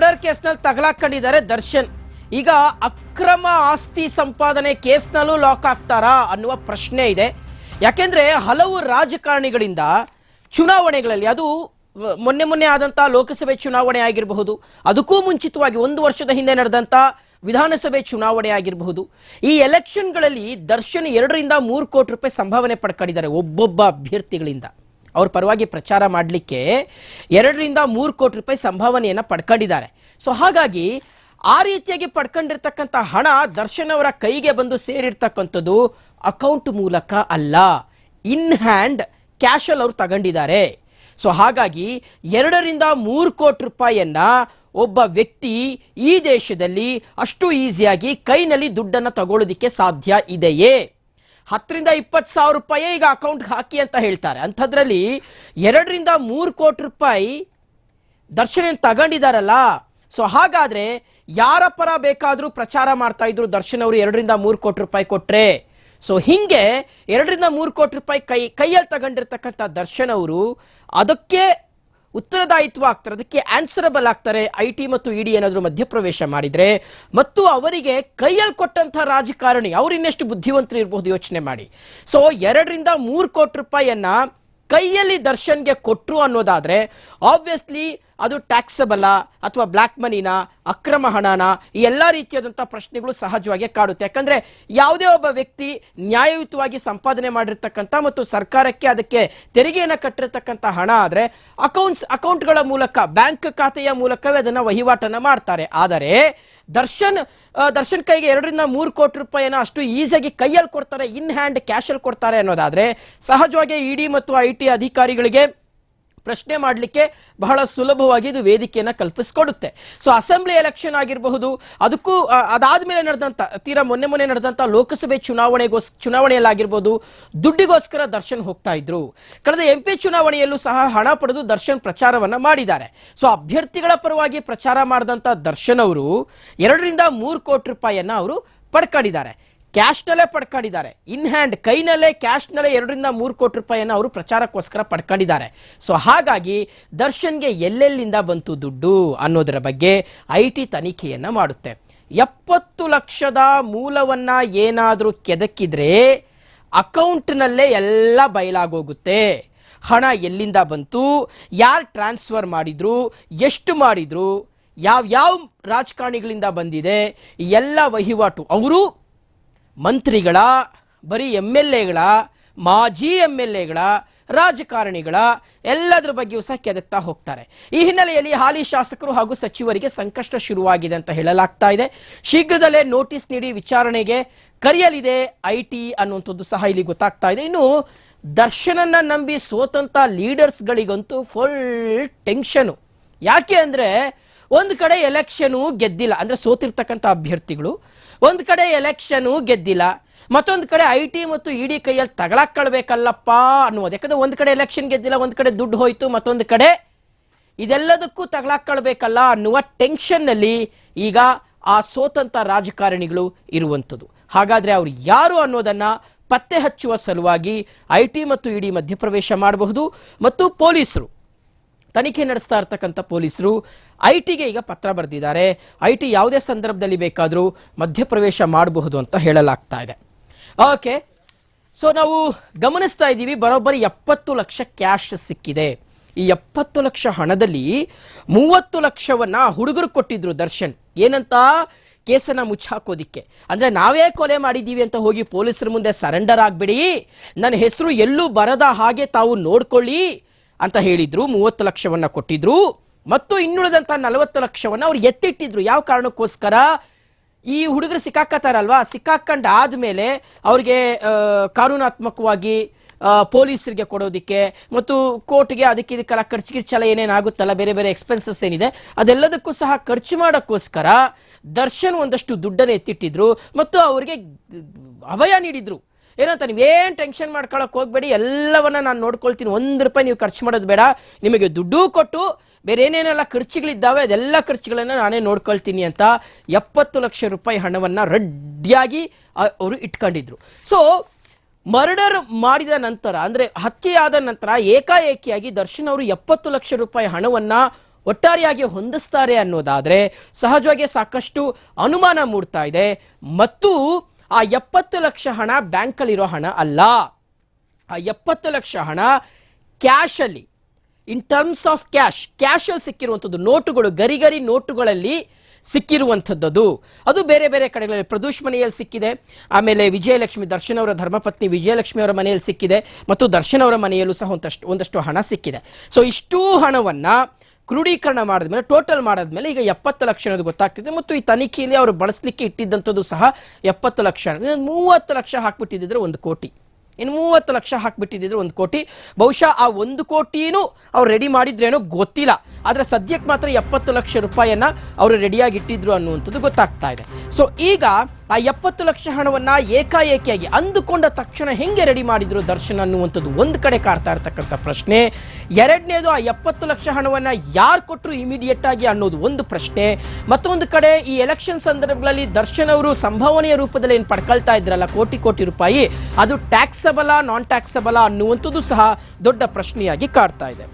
Murder ಕೇಸ್ನಲ್ಲಿ ತಗಲಾಕೊಂಡಿದ್ದಾರೆ ದರ್ಶನ್. ಈಗ ಅಕ್ರಮ ಆಸ್ತಿ ಸಂಪಾದನೆ ಕೇಸ್ನಲ್ಲೂ ಲಾಕ್ ಆಗ್ತಾರಾ ಅನ್ನುವ ಪ್ರಶ್ನೆ ಇದೆ. ಯಾಕೆಂದರೆ ಹಲವು ರಾಜಕಾರಣಿಗಳಿಂದ ಚುನಾವಣೆಗಳಲ್ಲಿ, ಅದು ಮೊನ್ನೆ ಮೊನ್ನೆ ಆದಂಥ ಲೋಕಸಭೆ ಚುನಾವಣೆ ಆಗಿರಬಹುದು, ಅದಕ್ಕೂ ಮುಂಚಿತವಾಗಿ ಒಂದು ವರ್ಷದ ಹಿಂದೆ ನಡೆದಂಥ ವಿಧಾನಸಭೆ ಚುನಾವಣೆ ಆಗಿರಬಹುದು. ಈ ಎಲೆಕ್ಷನ್ಗಳಲ್ಲಿ ದರ್ಶನ್ ಎರಡರಿಂದ ಮೂರು ಕೋಟಿ ರೂಪಾಯಿ ಸಂಭಾವನೆ ಪಡ್ಕೊಂಡಿದ್ದಾರೆ ಒಬ್ಬೊಬ್ಬ ಅಭ್ಯರ್ಥಿಗಳಿಂದ. ಅವ್ರ ಪರವಾಗಿ ಪ್ರಚಾರ ಮಾಡಲಿಕ್ಕೆ ಎರಡರಿಂದ ಮೂರು ಕೋಟಿ ರೂಪಾಯಿ ಸಂಭಾವನೆಯನ್ನು ಪಡ್ಕೊಂಡಿದ್ದಾರೆ. ಸೊ ಹಾಗಾಗಿ ಆ ರೀತಿಯಾಗಿ ಪಡ್ಕೊಂಡಿರ್ತಕ್ಕಂಥ ಹಣ ದರ್ಶನ್ ಅವರ ಕೈಗೆ ಬಂದು ಸೇರಿರ್ತಕ್ಕಂಥದ್ದು ಅಕೌಂಟ್ ಮೂಲಕ ಅಲ್ಲ, ಇನ್ ಹ್ಯಾಂಡ್ ಕ್ಯಾಶಲ್ಲಿ ಅವರು ತಗೊಂಡಿದ್ದಾರೆ. ಸೊ ಹಾಗಾಗಿ ಎರಡರಿಂದ ಮೂರು ಕೋಟಿ ರೂಪಾಯಿಯನ್ನ ಒಬ್ಬ ವ್ಯಕ್ತಿ ಈ ದೇಶದಲ್ಲಿ ಅಷ್ಟು ಈಸಿಯಾಗಿ ಕೈನಲ್ಲಿ ದುಡ್ಡನ್ನು ತಗೊಳ್ಳೋದಿಕ್ಕೆ ಸಾಧ್ಯ ಇದೆಯೇ? ಹತ್ತರಿಂದ ಇಪ್ಪತ್ತು ಸಾವಿರ ರೂಪಾಯಿ ಈಗ ಅಕೌಂಟ್ಗೆ ಹಾಕಿ ಅಂತ ಹೇಳ್ತಾರೆ. ಅಂಥದ್ರಲ್ಲಿ ಎರಡರಿಂದ ಮೂರು ಕೋಟಿ ರೂಪಾಯಿ ದರ್ಶನ ತಗೊಂಡಿದ್ದಾರಲ್ಲ ಸೊ ಹಾಗಾದರೆ ಯಾರ ಪರ ಬೇಕಾದರೂ ಪ್ರಚಾರ ಮಾಡ್ತಾ ಇದ್ರು ದರ್ಶನ್ ಅವರು ಎರಡರಿಂದ ಮೂರು ಕೋಟಿ ರೂಪಾಯಿ ಕೊಟ್ಟರೆ ಸೊ ಹೀಗೆ ಎರಡರಿಂದ ಮೂರು ಕೋಟಿ ರೂಪಾಯಿ ಕೈ, ಕೈಯಲ್ಲಿ ತಗೊಂಡಿರ್ತಕ್ಕಂಥ ದರ್ಶನ್ ಅವರು ಅದಕ್ಕೆ ಉತ್ತರದಾಯಿತ್ವ ಆಗ್ತಾರೆ. ಅದಕ್ಕೆ ಆನ್ಸರಬಲ್ ಆಗ್ತಾರೆ. ಐ ಟಿ ಮತ್ತು ಇ ಡಿ ಏನಾದರೂ ಮಧ್ಯಪ್ರವೇಶ ಮಾಡಿದರೆ ಮತ್ತು ಅವರಿಗೆ ಕೈಯಲ್ಲಿ ಕೊಟ್ಟಂಥ ರಾಜಕಾರಣಿ ಅವರು ಇನ್ನೆಷ್ಟು ಬುದ್ಧಿವಂತರು ಇರಬಹುದು ಯೋಚನೆ ಮಾಡಿ. ಸೊ ಎರಡರಿಂದ ಮೂರು ಕೋಟಿ ರೂಪಾಯಿಯನ್ನು ಕೈಯಲ್ಲಿ ದರ್ಶನ್ಗೆ ಕೊಟ್ಟರು ಅನ್ನೋದಾದರೆ ಆಬ್ವಿಯಸ್ಲಿ ಅದು ಟ್ಯಾಕ್ಸಬಲ್ಲ ಅಥವಾ ಬ್ಲ್ಯಾಕ್ ಮನಿನ ಅಕ್ರಮ ಹಣನ, ಈ ಎಲ್ಲ ರೀತಿಯಾದಂಥ ಪ್ರಶ್ನೆಗಳು ಸಹಜವಾಗಿ ಕಾಡುತ್ತೆ. ಯಾಕಂದರೆ ಯಾವುದೇ ಒಬ್ಬ ವ್ಯಕ್ತಿ ನ್ಯಾಯಯುತವಾಗಿ ಸಂಪಾದನೆ ಮಾಡಿರ್ತಕ್ಕಂಥ ಮತ್ತು ಸರ್ಕಾರಕ್ಕೆ ಅದಕ್ಕೆ ತೆರಿಗೆಯನ್ನು ಕಟ್ಟಿರ್ತಕ್ಕಂಥ ಹಣ ಆದರೆ ಅಕೌಂಟ್ಸ್ ಅಕೌಂಟ್ಗಳ ಮೂಲಕ ಬ್ಯಾಂಕ್ ಖಾತೆಯ ಮೂಲಕವೇ ಅದನ್ನು ವಹಿವಾಟನ್ನು ಮಾಡ್ತಾರೆ. ಆದರೆ ದರ್ಶನ್ ದರ್ಶನ್ ಕೈಗೆ ಎರಡರಿಂದ ಮೂರು ಕೋಟಿ ರೂಪಾಯಿನ ಅಷ್ಟು ಈಸಿಯಾಗಿ ಕೈಯಲ್ಲಿ ಕೊಡ್ತಾರೆ ಇನ್ ಹ್ಯಾಂಡ್ ಕ್ಯಾಶಲ್ಲಿ ಕೊಡ್ತಾರೆ ಅನ್ನೋದಾದರೆ ಸಹಜವಾಗಿ ಇಡಿ ಮತ್ತು ಐ ಅಧಿಕಾರಿಗಳಿಗೆ ಪ್ರಶ್ನೆ ಮಾಡಲಿಕ್ಕೆ ಬಹಳ ಸುಲಭವಾಗಿ ಇದು ವೇದಿಕೆಯನ್ನು ಕಲ್ಪಿಸಿಕೊಡುತ್ತೆ. ಸೊ ಅಸೆಂಬ್ಲಿ ಎಲೆಕ್ಷನ್ ಆಗಿರಬಹುದು, ಅದಕ್ಕೂ ಅದಾದ ಮೇಲೆ ನಡೆದಂಥ ತೀರಾ ಮೊನ್ನೆ ಮೊನ್ನೆ ನಡೆದಂಥ ಲೋಕಸಭೆ ಚುನಾವಣೆಗೋಸ್, ಚುನಾವಣೆಯಲ್ಲಾಗಿರ್ಬೋದು, ದುಡ್ಡಿಗೋಸ್ಕರ ದರ್ಶನ್ ಹೋಗ್ತಾ ಇದ್ರು. ಕಳೆದ ಎಂ ಪಿ ಚುನಾವಣೆಯಲ್ಲೂ ಸಹ ಹಣ ಪಡೆದು ದರ್ಶನ್ ಪ್ರಚಾರವನ್ನು ಮಾಡಿದ್ದಾರೆ. ಸೊ ಅಭ್ಯರ್ಥಿಗಳ ಪರವಾಗಿ ಪ್ರಚಾರ ಮಾಡಿದಂಥ ದರ್ಶನ್ ಅವರು, ಎರಡರಿಂದ ಮೂರು ಕೋಟಿ ರೂಪಾಯಿಯನ್ನು ಅವರು ಪಡ್ಕೊಂಡಿದ್ದಾರೆ. ಕ್ಯಾಶ್ನಲ್ಲೇ ಪಡ್ಕೊಂಡಿದ್ದಾರೆ. ಇನ್ ಹ್ಯಾಂಡ್ ಕೈನಲ್ಲೇ, ಕ್ಯಾಶ್ನಲ್ಲೇ ಎರಡರಿಂದ ಮೂರು ಕೋಟಿ ರೂಪಾಯಿಯನ್ನು ಅವರು ಪ್ರಚಾರಕ್ಕೋಸ್ಕರ ಪಡ್ಕೊಂಡಿದ್ದಾರೆ. ಸೊ ಹಾಗಾಗಿ ದರ್ಶನ್ಗೆ ಎಲ್ಲೆಲ್ಲಿಂದ ಬಂತು ದುಡ್ಡು ಅನ್ನೋದರ ಬಗ್ಗೆ ಐ ಟಿ ತನಿಖೆಯನ್ನು ಮಾಡುತ್ತೆ. ಎಪ್ಪತ್ತು ಲಕ್ಷದ ಮೂಲವನ್ನ ಏನಾದರೂ ಕೆದಕಿದ್ರೆ ಅಕೌಂಟ್ನಲ್ಲೇ ಎಲ್ಲ ಬಯಲಾಗೋಗುತ್ತೆ. ಹಣ ಎಲ್ಲಿಂದ ಬಂತು, ಯಾರು ಟ್ರಾನ್ಸ್ಫರ್ ಮಾಡಿದ್ರು, ಎಷ್ಟು ಮಾಡಿದ್ರು ಯಾವ ಯಾವ ರಾಜಕಾರಣಿಗಳಿಂದ ಬಂದಿದೆ, ಎಲ್ಲ ವಹಿವಾಟು. ಅವರು ಮಂತ್ರಿಗಳ, ಬರೀ ಎಂ ಎಲ್ ಎಗಳ, ಮಾಜಿ ಎಂ ಎಲ್ ಎಗಳ, ರಾಜಕಾರಣಿಗಳ, ಎಲ್ಲದರ ಬಗ್ಗೆಯೂ ಸಹ ಕೆದಕ್ತಾ ಹೋಗ್ತಾರೆ. ಈ ಹಿನ್ನೆಲೆಯಲ್ಲಿ ಹಾಲಿ ಶಾಸಕರು ಹಾಗೂ ಸಚಿವರಿಗೆ ಸಂಕಷ್ಟ ಶುರುವಾಗಿದೆ ಅಂತ ಹೇಳಲಾಗ್ತಾ ಇದೆ. ಶೀಘ್ರದಲ್ಲೇ ನೋಟಿಸ್ ನೀಡಿ ವಿಚಾರಣೆಗೆ ಕರೆಯಲಿದೆ ಐ ಟಿ ಅನ್ನುವಂಥದ್ದು ಸಹ ಇಲ್ಲಿ ಗೊತ್ತಾಗ್ತಾ ಇದೆ. ಇನ್ನು ದರ್ಶನನ್ನ ನಂಬಿ ಸೋತಂತ ಲೀಡರ್ಸ್ಗಳಿಗಂತೂ ಫುಲ್ ಟೆನ್ಷನು ಯಾಕೆ ಅಂದ್ರೆ ಒಂದು ಕಡೆ ಎಲೆಕ್ಷನು ಗೆದ್ದಿಲ್ಲ, ಅಂದರೆ ಸೋತಿರ್ತಕ್ಕಂಥ ಅಭ್ಯರ್ಥಿಗಳು. ಒಂದು ಕಡೆ ಎಲೆಕ್ಷನು ಗೆದ್ದಿಲ್ಲ, ಮತ್ತೊಂದು ಕಡೆ ಐ ಟಿ ಮತ್ತು ಇ ಡಿ ಕೈಯಲ್ಲಿ ತಗೊಳಕ್ಕೊಳ್ಬೇಕಲ್ಲಪ್ಪ ಅನ್ನೋದು ಯಾಕಂದ್ರೆ ಒಂದು ಕಡೆ ಎಲೆಕ್ಷನ್ ಗೆದ್ದಿಲ್ಲ, ಒಂದು ಕಡೆ ದುಡ್ಡು ಹೋಯಿತು, ಮತ್ತೊಂದು ಕಡೆ ಇದೆಲ್ಲದಕ್ಕೂ ತಗೊಳಕ್ಕೊಳ್ಬೇಕಲ್ಲ ಅನ್ನುವ ಟೆನ್ಷನ್ನಲ್ಲಿ ಈಗ ಆ ಸೋತಂಥ ರಾಜಕಾರಣಿಗಳು ಇರುವಂಥದ್ದು. ಹಾಗಾದರೆ ಅವರು ಯಾರು ಅನ್ನೋದನ್ನು ಪತ್ತೆ ಹಚ್ಚುವ ಸಲುವಾಗಿ ಐ ಟಿ ಮತ್ತು ಇ ಡಿ ಮಧ್ಯಪ್ರವೇಶ ಮಾಡಬಹುದು, ಮತ್ತು ಪೊಲೀಸರು ತನಿಖೆ ನಡೆಸ್ತಾ ಇರ್ತಕ್ಕಂಥ ಪೊಲೀಸರು ಐ ಟಿಗೆ ಈಗ ಪತ್ರ ಬರೆದಿದ್ದಾರೆ. ಐ ಟಿ ಯಾವುದೇ ಸಂದರ್ಭದಲ್ಲಿ ಬೇಕಾದರೂ ಮಧ್ಯಪ್ರವೇಶ ಮಾಡಬಹುದು ಅಂತ ಹೇಳಲಾಗ್ತಾ ಇದೆ. ಓಕೆ, ಸೊ ನಾವು ಗಮನಿಸ್ತಾ ಇದ್ದೀವಿ, ಬರೋಬ್ಬರಿ ಎಪ್ಪತ್ತು ಲಕ್ಷ ಕ್ಯಾಶ್ ಸಿಕ್ಕಿದೆ. ಈ ಎಪ್ಪತ್ತು ಲಕ್ಷ ಹಣದಲ್ಲಿ ಮೂವತ್ತು ಲಕ್ಷವನ್ನ ಹುಡುಗರು ಕೊಟ್ಟಿದ್ರು ದರ್ಶನ್. ಏನಂತ? ಕೇಸನ್ನ ಮುಚ್ಚಾಕೋದಿಕ್ಕೆ. ಅಂದ್ರೆ ನಾವೇ ಕೊಲೆ ಮಾಡಿದ್ದೀವಿ ಅಂತ ಹೋಗಿ ಪೊಲೀಸರ ಮುಂದೆ ಸರೆಂಡರ್ ಆಗ್ಬಿಡಿ. ನನ್ನ ಹೆಸರು ಎಲ್ಲೂ ಬರದ ಹಾಗೆ ತಾವು ನೋಡ್ಕೊಳ್ಳಿ. ಅಂತ ಹೇಳಿದ್ರು, ಮೂವತ್ತು ಲಕ್ಷವನ್ನ ಕೊಟ್ಟಿದ್ರು, ಮತ್ತು ಇನ್ನುಳಿದಂತಹ ನಲವತ್ತು ಲಕ್ಷವನ್ನ ಅವ್ರು ಎತ್ತಿಟ್ಟಿದ್ರು. ಯಾವ ಕಾರಣಕ್ಕೋಸ್ಕರ? ಈ ಹುಡುಗರು ಸಿಕ್ಕಾಕತ್ತಾರಲ್ವಾ? ಸಿಕ್ಕಾಕೊಂಡ್ ಆದ್ಮೇಲೆ ಅವ್ರಿಗೆ ಕಾನೂನಾತ್ಮಕವಾಗಿ ಪೊಲೀಸರಿಗೆ ಕೊಡೋದಕ್ಕೆ, ಮತ್ತು ಕೋರ್ಟ್ಗೆ ಅದಕ್ಕೆ ಇದಕ್ಕೆಲ್ಲ ಖರ್ಚು ಗಿರ್ಚೆಲ್ಲ ಏನೇನಾಗುತ್ತಲ್ಲ ಬೇರೆ ಬೇರೆ ಎಕ್ಸ್ಪೆನ್ಸಸ್ ಏನಿದೆ, ಅದೆಲ್ಲದಕ್ಕೂ ಸಹ ಖರ್ಚು ಮಾಡೋಕ್ಕೋಸ್ಕರ ದರ್ಶನ್ ಒಂದಷ್ಟು ದುಡ್ಡನ್ನು ಎತ್ತಿಟ್ಟಿದ್ರು, ಮತ್ತು ಅವರಿಗೆ ಅಭಯ ನೀಡಿದ್ರು. ಏನಂತ ನೀವೇನು ಟೆನ್ಷನ್ ಮಾಡ್ಕೊಳಕ್ಕೆ ಹೋಗ್ಬೇಡಿ, ಎಲ್ಲವನ್ನ ನಾನು ನೋಡ್ಕೊಳ್ತೀನಿ. ಒಂದು ರೂಪಾಯಿ ನೀವು ಖರ್ಚು ಮಾಡೋದು ಬೇಡ. ನಿಮಗೆ ದುಡ್ಡು ಕೊಟ್ಟು, ಬೇರೆ ಏನೇನೆಲ್ಲ ಖರ್ಚುಗಳಿದ್ದಾವೆ, ಅದೆಲ್ಲ ಖರ್ಚುಗಳನ್ನು ನಾನೇ ನೋಡ್ಕೊಳ್ತೀನಿ ಅಂತ ಎಪ್ಪತ್ತು ಲಕ್ಷ ರೂಪಾಯಿ ಹಣವನ್ನು ರೆಡ್ಡಿಯಾಗಿ ಅವರು ಇಟ್ಕೊಂಡಿದ್ರು. ಸೊ ಮರ್ಡರ್ ಮಾಡಿದ ನಂತರ, ಅಂದರೆ ಹತ್ಯೆಯಾದ ನಂತರ ಏಕಾಏಕಿಯಾಗಿ ದರ್ಶನ್ ಅವರು ಎಪ್ಪತ್ತು ಲಕ್ಷ ರೂಪಾಯಿ ಹಣವನ್ನು ಒಟ್ಟಾರೆಯಾಗಿ ಹೊಂದಿಸ್ತಾರೆ ಅನ್ನೋದಾದರೆ ಸಹಜವಾಗಿ ಸಾಕಷ್ಟು ಅನುಮಾನ ಮೂಡ್ತಾ ಇದೆ. ಮತ್ತು ಆ ಎಪ್ಪತ್ತು ಲಕ್ಷ ಹಣ ಬ್ಯಾಂಕಲ್ಲಿರೋ ಹಣ ಅಲ್ಲ. ಆ ಎಪ್ಪತ್ತು ಲಕ್ಷ ಹಣ ಕ್ಯಾಶಲ್ಲಿ ಇನ್ ಟರ್ಮ್ಸ್ ಆಫ್ ಕ್ಯಾಶ್ ಕ್ಯಾಶಲ್ಲಿ ಸಿಕ್ಕಿರುವಂಥದ್ದು ನೋಟುಗಳು ಗರಿಗರಿ ನೋಟುಗಳಲ್ಲಿ ಸಿಕ್ಕಿರುವಂಥದ್ದು ಅದು ಬೇರೆ ಬೇರೆ ಕಡೆಗಳಲ್ಲಿ ಪ್ರದೂಷ್ ಮನೆಯಲ್ಲಿ ಸಿಕ್ಕಿದೆ. ಆಮೇಲೆ ವಿಜಯಲಕ್ಷ್ಮಿ ದರ್ಶನ್ ಅವರ ಧರ್ಮಪತ್ನಿ ವಿಜಯಲಕ್ಷ್ಮಿ ಅವರ ಮನೆಯಲ್ಲಿ ಸಿಕ್ಕಿದೆ. ಮತ್ತು ದರ್ಶನ್ ಅವರ ಮನೆಯಲ್ಲೂ ಸಹ ಒಂದಷ್ಟು ಒಂದಷ್ಟು ಹಣ ಸಿಕ್ಕಿದೆ. ಸೊ ಇಷ್ಟೂ ಹಣವನ್ನ ಕ್ರೋಢೀಕರಣ ಮಾಡಿದ್ಮೇಲೆ ಟೋಟಲ್ ಮಾಡಿದ್ಮೇಲೆ ಈಗ ಎಪ್ಪತ್ತು ಲಕ್ಷ ಅನ್ನೋದು ಗೊತ್ತಾಗ್ತಿದೆ. ಮತ್ತು ಈ ತನಿಖೆಯಲ್ಲಿ ಅವರು ಬಳಸಲಿಕ್ಕೆ ಇಟ್ಟಿದ್ದಂಥದ್ದು ಸಹ ಎಪ್ಪತ್ತು ಲಕ್ಷ. ಮೂವತ್ತು ಲಕ್ಷ ಹಾಕ್ಬಿಟ್ಟಿದ್ದಿದ್ರೆ ಒಂದು ಕೋಟಿ. ಇನ್ನು ಮೂವತ್ತು ಲಕ್ಷ ಹಾಕ್ಬಿಟ್ಟಿದ್ದಿದ್ರೆ ಒಂದು ಕೋಟಿ. ಬಹುಶಃ ಆ ಒಂದು ಕೋಟಿನೂ ಅವ್ರು ರೆಡಿ ಮಾಡಿದ್ರೇನೋ ಗೊತ್ತಿಲ್ಲ. ಆದರೆ ಸದ್ಯಕ್ಕೆ ಮಾತ್ರ ಎಪ್ಪತ್ತು ಲಕ್ಷ ರೂಪಾಯಿಯನ್ನು ಅವರು ರೆಡಿಯಾಗಿ ಇಟ್ಟಿದ್ರು ಅನ್ನುವಂಥದ್ದು ಗೊತ್ತಾಗ್ತಾ ಇದೆ. ಸೊ ಈಗ ಆ ಎಪ್ಪತ್ತು ಲಕ್ಷ ಹಣವನ್ನು ಏಕಾಏಕಿಯಾಗಿ ಅಂದುಕೊಂಡ ತಕ್ಷಣ ಹೆಂಗೆ ರೆಡಿ ಮಾಡಿದ್ರು ದರ್ಶನ್ ಅನ್ನುವಂಥದ್ದು ಒಂದು ಕಡೆ ಕಾಡ್ತಾ ಇರ್ತಕ್ಕಂಥ ಪ್ರಶ್ನೆ. ಎರಡನೇದು ಆ ಎಪ್ಪತ್ತು ಲಕ್ಷ ಹಣವನ್ನು ಯಾರು ಕೊಟ್ಟರು ಇಮಿಡಿಯೇಟ್ ಆಗಿ ಅನ್ನೋದು ಒಂದು ಪ್ರಶ್ನೆ. ಮತ್ತೊಂದು ಕಡೆ ಈ ಎಲೆಕ್ಷನ್ ಸಂದರ್ಭಗಳಲ್ಲಿ ದರ್ಶನ್ ಅವರು ಸಂಭಾವನೆಯ ರೂಪದಲ್ಲಿ ಏನು ಪಡ್ಕೊಳ್ತಾ ಇದ್ರಲ್ಲ ಕೋಟಿ ಕೋಟಿ ರೂಪಾಯಿ, ಅದು ಟ್ಯಾಕ್ಸಬಲ ನಾನ್ ಟ್ಯಾಕ್ಸಬಲ ಅನ್ನುವಂಥದ್ದು ಸಹ ದೊಡ್ಡ ಪ್ರಶ್ನೆಯಾಗಿ ಕಾಡ್ತಾ ಇದೆ.